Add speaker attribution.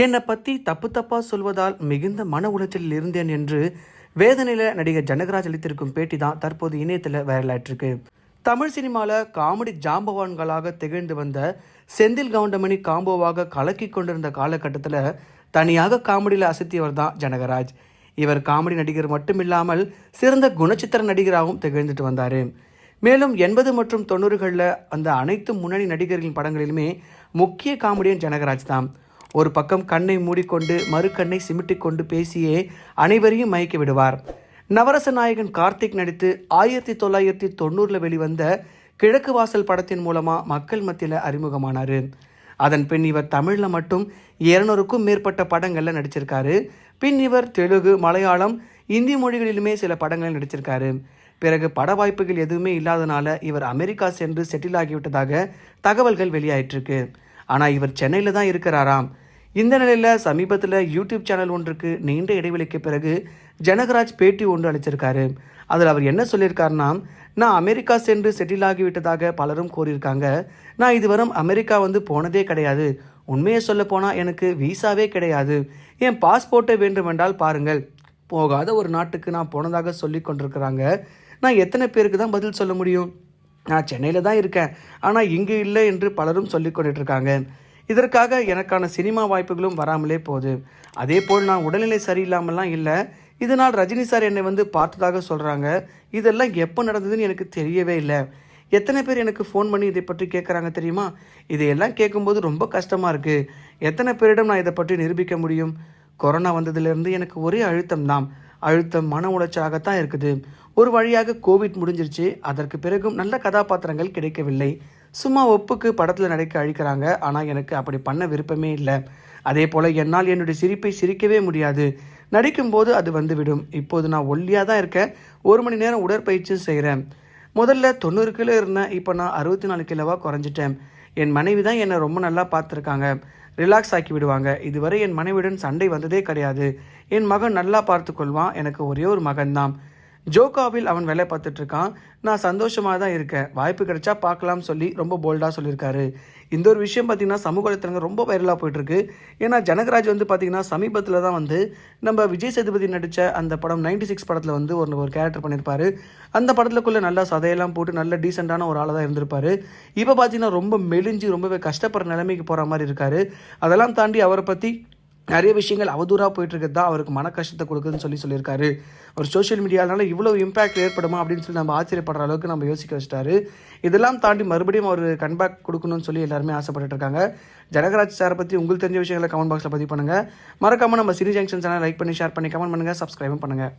Speaker 1: என்னை பற்றி தப்பு தப்பாக சொல்வதால் மிகுந்த மன உளைச்சலில் இருந்தேன் என்று வேதனையில் நடிகர் ஜனகராஜ் அளித்திருக்கும் பேட்டி தான் தற்போது இணையத்தில் வைரலாயிட்டிருக்கு. தமிழ் சினிமாவில் காமெடி ஜாம்பவான்களாக திகழ்ந்து வந்த செந்தில் கவுண்டமணி காம்போவாக கலக்கி கொண்டிருந்த காலகட்டத்தில் தனியாக காமெடியில் அசத்தியவர் தான் ஜனகராஜ். இவர் காமெடி நடிகர் மட்டுமில்லாமல் சிறந்த குணச்சித்திர நடிகராகவும் திகழ்ந்துட்டு வந்தார். மேலும் எண்பது மற்றும் தொண்ணூறுகளில் அந்த அனைத்து முன்னணி நடிகர்களின் படங்களிலுமே முக்கிய காமெடியன் ஜனகராஜ் தான். ஒரு பக்கம் கண்ணை மூடிக்கொண்டு மறுக்கண்ணை சிமிட்டிக்கொண்டு பேசியே அனைவரையும் மயக்கி விடுவார். நவரச நாயகன் கார்த்திக் நடித்து ஆயிரத்தி தொள்ளாயிரத்தி தொண்ணூறில் வெளிவந்த கிழக்கு வாசல் படத்தின் மூலமாக மக்கள் மத்தியில் அறிமுகமானார். அதன் பின் இவர் தமிழில் மட்டும் இருநூறுக்கும் மேற்பட்ட படங்களில் நடிச்சிருக்காரு. பின் இவர் தெலுங்கு மலையாளம் இந்தி மொழிகளிலுமே சில படங்களில் நடிச்சிருக்காரு. பிறகு பட வாய்ப்புகள் எதுவுமே இல்லாதனால இவர் அமெரிக்கா சென்று செட்டில் ஆகிவிட்டதாக தகவல்கள் வெளியாயிட்டிருக்கு. ஆனால் இவர் சென்னையில் தான் இருக்கிறாராம். இந்த நிலையில் சமீபத்தில் யூடியூப் சேனல் ஒன்றுக்கு நீண்ட இடைவெளிக்கு பிறகு ஜனகராஜ் பேட்டி ஒன்று அளிச்சிருக்காரு. அதில் அவர் என்ன சொல்லியிருக்காருன்னா நான் அமெரிக்கா சென்று செட்டில் ஆகிவிட்டதாக பலரும் கூறியிருக்காங்க. நான் இதுவரும் அமெரிக்கா வந்து போனதே கிடையாது. உண்மையை சொல்ல போனால் எனக்கு வீசாவே கிடையாது. என் பாஸ்போர்ட்டை வேண்டுமென்றால் பாருங்கள். போகாத ஒரு நாட்டுக்கு நான் போனதாக சொல்லி கொண்டிருக்கிறாங்க. நான் எத்தனை பேருக்கு தான் பதில் சொல்ல முடியும்? நான் சென்னையில் தான் இருக்கேன். ஆனால் இங்கே இல்லை என்று பலரும் சொல்லி கொண்டுட்டு இருக்காங்க. இதற்காக எனக்கான சினிமா வாய்ப்புகளும் வராமலே போகுது. அதே போல் நான் உடல்நிலை சரியில்லாமலாம் இல்லை. இதனால் ரஜினி சார் என்னை வந்து பார்த்ததாக சொல்கிறாங்க இதெல்லாம் எப்போ நடந்ததுன்னு எனக்கு தெரியவே இல்லை. எத்தனை பேர் எனக்கு ஃபோன் பண்ணி இதை பற்றி கேட்குறாங்க தெரியுமா? இதையெல்லாம் கேட்கும்போது ரொம்ப கஷ்டமாக இருக்குது எத்தனை பேரிடம் நான் இதை பற்றி நிரூபிக்க முடியும்? கொரோனா வந்ததுலேருந்து எனக்கு ஒரே அழுத்தம் தான். அழுத்தம் மன உளைச்சலாகத்தான் இருக்குது. ஒரு வழியாக கோவிட் முடிஞ்சிருச்சு. அதற்கு பிறகும் நல்ல கதாபாத்திரங்கள் கிடைக்கவில்லை. சும்மா ஒப்புக்கு படத்தில் நடிக்க அழிக்கிறாங்க. ஆனால் எனக்கு அப்படி பண்ண விருப்பமே இல்லை. அதே போல் என்னால் என்னுடைய சிரிப்பை சிரிக்கவே முடியாது. நடிக்கும்போது அது வந்துவிடும். இப்போது நான் ஒல்லியாக தான் இருக்கேன். ஒரு மணி நேரம் உடற்பயிற்சி செய்கிறேன் முதல்ல தொண்ணூறு கிலோ இருந்தேன் இப்போ நான் அறுபத்தி நாலு கிலோவாக குறைஞ்சிட்டேன். என் மனைவி தான் என்னை ரொம்ப நல்லா பார்த்துருக்காங்க. ரிலாக்ஸ் ஆக்கி விடுவாங்க. இதுவரை என் மனைவியுடன் சண்டை வந்ததே கிடையாது. என் மகன் நல்லா பார்த்து கொள்வான் எனக்கு ஒரே ஒரு மகன்தான். ஜோகாவில் அவன் வேலை பார்த்துட்டு இருக்கான் நான் சந்தோஷமாக தான் இருக்கேன். வாய்ப்பு கிடைச்சா பார்க்கலாம்னு சொல்லி ரொம்ப போல்டாக சொல்லியிருக்காரு. இந்த ஒரு விஷயம் பார்த்தீங்கன்னா சமூக வலைத்தளங்கள் ரொம்ப வைரலாக போயிட்டுருக்கு ஏன்னா ஜனகராஜ் வந்து பார்த்தீங்கன்னா சமீபத்தில் தான் வந்து நம்ம விஜய் சேதுபதி நடித்த அந்த படம் நைன்டி சிக்ஸ் படத்தில் வந்து ஒரு ஒரு கேரக்டர் பண்ணியிருப்பாரு. அந்த படத்துக்குள்ளே நல்லா சதையெல்லாம் போட்டு நல்ல டீசெண்டான ஒரு ஆளாக தான் இருந்திருப்பாரு. இப்போ பார்த்தீங்கன்னா ரொம்ப மெலிஞ்சு ரொம்பவே கஷ்டப்படுற நிலைமைக்கு போகிற மாதிரி இருக்காரு. அதெல்லாம் தாண்டி அவரை பற்றி நிறைய விஷயங்கள் அவதூறாக போயிட்டு இருக்கிறது தான் அவருக்கு மன கஷ்டத்தை கொடுக்குதுன்னு சொல்லி சொல்லியிருக்காரு. அவர் சோஷியல் மீடியாவில் இவ்வளோ இம்பாக்ட் ஏற்படுமா அப்படின்னு சொல்லி நம்ம ஆச்சரியப்படுற அளவுக்கு நம்ம யோசிக்க வச்சிட்டாரு. இதெல்லாம் தாண்டி மறுபடியும் அவர் கன்பேக் கொடுக்கணும்னு சொல்லி எல்லாருமே ஆசைப்பட்டுருக்காங்க இருக்காங்க. ஜனகராஜ் சாரை பற்றி உங்களுக்கு தெரிஞ்ச விஷயங்களை கமெண்ட் பாக்ஸில் பதிவு பண்ணுங்கள் மறக்காமல் நம்ம சினி ஜங்ஷன் சேனல் லைக் பண்ணி ஷேர் பண்ணி கமெண்ட் பண்ணுங்கள் சப்ஸ்கிரைபும் பண்ணுங்கள்